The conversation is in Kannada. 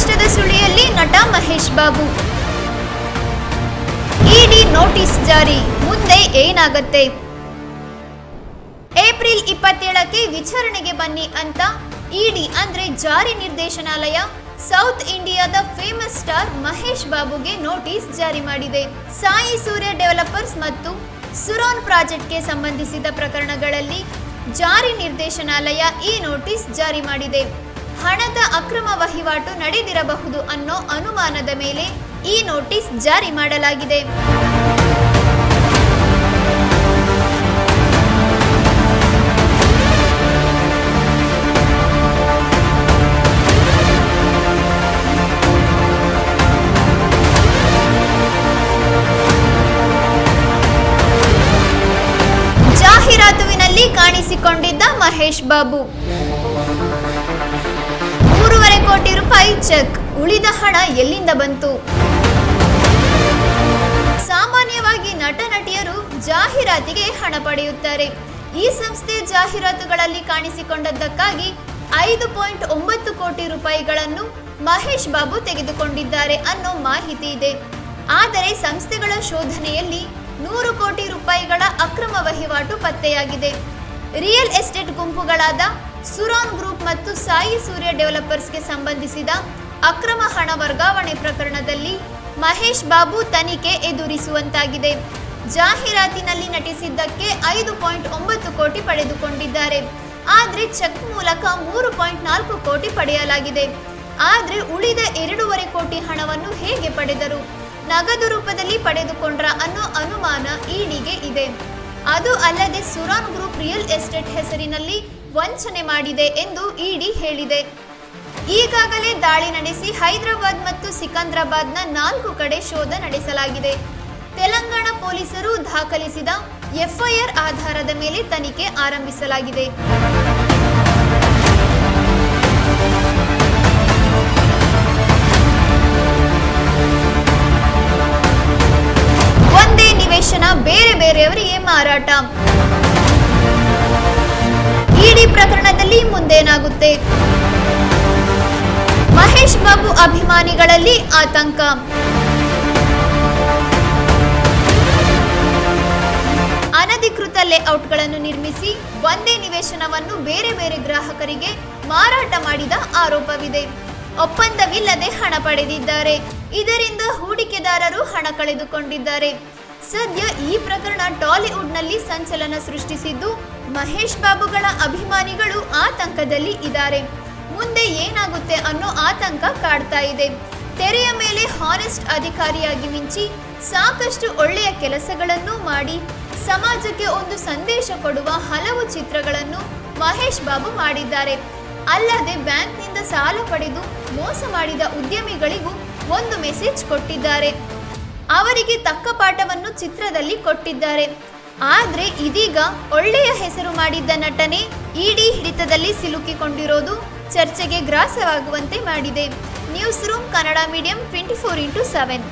ಸಂಕಷ್ಟದ ಸುಳಿಯಲ್ಲಿ ನಟ ಮಹೇಶ್ ಬಾಬು. ಇಡಿ ನೋಟಿಸ್ ಜಾರಿ, ಮುಂದೆ ಏನಾಗತ್ತೆ? ಏಪ್ರಿಲ್ ಇಪ್ಪತ್ತೇಳಕ್ಕೆ ವಿಚಾರಣೆಗೆ ಬನ್ನಿ ಅಂತ ಇಡಿ ಅಂದ್ರೆ ಜಾರಿ ನಿರ್ದೇಶನಾಲಯ, ಸೌತ್ ಇಂಡಿಯಾದ ಫೇಮಸ್ ಸ್ಟಾರ್ ಮಹೇಶ್ ಬಾಬುಗೆ ನೋಟಿಸ್ ಜಾರಿ ಮಾಡಿದೆ. ಸಾಯಿ ಸೂರ್ಯ ಡೆವಲಪರ್ಸ್ ಮತ್ತು ಸುರೋನ್ ಪ್ರಾಜೆಕ್ಟ್ಗೆ ಸಂಬಂಧಿಸಿದ ಪ್ರಕರಣಗಳಲ್ಲಿ ಜಾರಿ ನಿರ್ದೇಶನಾಲಯ ಈ ನೋಟಿಸ್ ಜಾರಿ ಮಾಡಿದೆ. ಹಣದ ಅಕ್ರಮ ವಹಿವಾಟು ನಡೆದಿರಬಹುದು ಅನ್ನೋ ಅನುಮಾನದ ಮೇಲೆ ಈ ನೋಟಿಸ್ ಜಾರಿ ಮಾಡಲಾಗಿದೆ. ಜಾಹೀರಾತುವಿನಲ್ಲಿ ಕಾಣಿಸಿಕೊಂಡಿದ್ದ ಮಹೇಶ್ ಬಾಬು. ಕೋಟಿ ರೂಪಾಯಿ ಚೆಕ್ ಉಳಿದ ಹಣ ಎಲ್ಲಿಂದ ಬಂತು? ಸಾಮಾನ್ಯವಾಗಿ ನಟ ನಟಿಯರು ಜಾಹೀರಾತಿಗೆ ಹಣ ಪಡೆಯುತ್ತಾರೆ. ಈ ಸಂಸ್ಥೆ ಜಾಹೀರಾತುಗಳಲ್ಲಿ ಕಾಣಿಸಿಕೊಂಡದ್ದಕ್ಕಾಗಿ ಐದು ಪಾಯಿಂಟ್ ಒಂಬತ್ತು ಕೋಟಿ ರೂಪಾಯಿಗಳನ್ನು ಮಹೇಶ್ ಬಾಬು ತೆಗೆದುಕೊಂಡಿದ್ದಾರೆ ಅನ್ನೋ ಮಾಹಿತಿ ಇದೆ. ಆದರೆ ಸಂಸ್ಥೆಗಳ ಶೋಧನೆಯಲ್ಲಿ ನೂರು ಕೋಟಿ ರೂಪಾಯಿಗಳ ಅಕ್ರಮ ವಹಿವಾಟು ಪತ್ತೆಯಾಗಿದೆ. ರಿಯಲ್ ಎಸ್ಟೇಟ್ ಗುಂಪುಗಳಾದ ಸುರಾನ್ ಗ್ರೂಪ್ ಮತ್ತು ಸಾಯಿ ಸೂರ್ಯ ಡೆವಲಪರ್ಸ್ಗೆ ಸಂಬಂಧಿಸಿದ ಅಕ್ರಮ ಹಣ ವರ್ಗಾವಣೆ ಪ್ರಕರಣದಲ್ಲಿ ಮಹೇಶ್ ಬಾಬು ತನಿಖೆ ಎದುರಿಸುವಂತಾಗಿದೆ. ಜಾಹೀರಾತಿನಲ್ಲಿ ನಟಿಸಿದ್ದಕ್ಕೆ ಐದು ಪಾಯಿಂಟ್ ಒಂಬತ್ತು ಕೋಟಿ ಪಡೆದುಕೊಂಡಿದ್ದಾರೆ. ಆದರೆ ಚೆಕ್ ಮೂಲಕ ಮೂರು ಪಾಯಿಂಟ್ ನಾಲ್ಕು ಕೋಟಿ ಪಡೆಯಲಾಗಿದೆ. ಆದರೆ ಉಳಿದ ಎರಡೂವರೆ ಕೋಟಿ ಹಣವನ್ನು ಹೇಗೆ ಪಡೆದರು? ನಗದು ರೂಪದಲ್ಲಿ ಪಡೆದುಕೊಂಡ್ರ ಅನ್ನೋ ಅನುಮಾನ ಇಡಿಗೆ ಇದೆ. ಅದು ಅಲ್ಲದೆ ಸುರಾನ್ ಗ್ರೂಪ್ ರಿಯಲ್ ಎಸ್ಟೇಟ್ ಹೆಸರಿನಲ್ಲಿ ವಂಚನೆ ಮಾಡಿದೆ ಎಂದು ಇಡಿ ಹೇಳಿದೆ. ಈಗಾಗಲೇ ದಾಳಿ ನಡೆಸಿ ಹೈದರಾಬಾದ್ ಮತ್ತು ಸಿಕಂದ್ರಾಬಾದ್ನ ನಾಲ್ಕು ಕಡೆ ಶೋಧ ನಡೆಸಲಾಗಿದೆ. ತೆಲಂಗಾಣ ಪೊಲೀಸರು ದಾಖಲಿಸಿದ ಎಫ್ಐಆರ್ ಆಧಾರದ ಮೇಲೆ ತನಿಖೆ ಆರಂಭಿಸಲಾಗಿದೆ. ಬೇರೆಯವರಿಗೆ ಮಾರಾಟ. ಇಡಿ ಪ್ರಕರಣದಲ್ಲಿ ಮುಂದೇನಾಗುತ್ತೆ? ಮಹೇಶ್ ಬಾಬು ಅಭಿಮಾನಿಗಳಲ್ಲಿ ಆತಂಕ. ಅನಧಿಕೃತ ಲೇಔಟ್ಗಳನ್ನು ನಿರ್ಮಿಸಿ ಒಂದೇ ನಿವೇಶನವನ್ನು ಬೇರೆ ಬೇರೆ ಗ್ರಾಹಕರಿಗೆ ಮಾರಾಟ ಮಾಡಿದ ಆರೋಪವಿದೆ. ಒಪ್ಪಂದವಿಲ್ಲದೆ ಹಣ ಪಡೆದಿದ್ದಾರೆ. ಇದರಿಂದ ಹೂಡಿಕೆದಾರರು ಹಣ ಕಳೆದುಕೊಂಡಿದ್ದಾರೆ. ಸದ್ಯ ಈ ಪ್ರಕರಣ ಟಾಲಿವುಡ್ನಲ್ಲಿ ಸಂಚಲನ ಸೃಷ್ಟಿಸಿದ್ದು, ಮಹೇಶ್ ಬಾಬುಗಳ ಅಭಿಮಾನಿಗಳು ಆತಂಕದಲ್ಲಿ ಇದ್ದಾರೆ. ಮುಂದೆ ಏನಾಗುತ್ತೆ ಅನ್ನೋ ಆತಂಕ ಕಾಡ್ತಾ ಇದೆ. ತೆರೆಯ ಮೇಲೆ ಹಾನೆಸ್ಟ್ ಅಧಿಕಾರಿಯಾಗಿ ಮಿಂಚಿ ಸಾಕಷ್ಟು ಒಳ್ಳೆಯ ಕೆಲಸಗಳನ್ನು ಮಾಡಿ, ಸಮಾಜಕ್ಕೆ ಒಂದು ಸಂದೇಶ ಕೊಡುವ ಹಲವು ಚಿತ್ರಗಳನ್ನು ಮಹೇಶ್ ಬಾಬು ಮಾಡಿದ್ದಾರೆ. ಅಲ್ಲದೆ ಬ್ಯಾಂಕ್ನಿಂದ ಸಾಲ ಪಡೆದು ಮೋಸ ಮಾಡಿದ ಉದ್ಯಮಿಗಳಿಗೂ ಒಂದು ಮೆಸೇಜ್ ಕೊಟ್ಟಿದ್ದಾರೆ. ಅವರಿಗೆ ತಕ್ಕ ಪಾಠವನ್ನು ಚಿತ್ರದಲ್ಲಿ ಕೊಟ್ಟಿದ್ದಾರೆ. ಆದ್ರೆ ಇದೀಗ ಒಳ್ಳೆಯ ಹೆಸರು ಮಾಡಿದ್ದ ನಟನೆ ಇಡಿ ಹಿಡಿತದಲ್ಲಿ ಸಿಲುಕಿಕೊಂಡಿರೋದು ಚರ್ಚೆಗೆ ಗ್ರಾಸವಾಗುವಂತೆ ಮಾಡಿದೆ. News room Kannada medium twenty four into seven.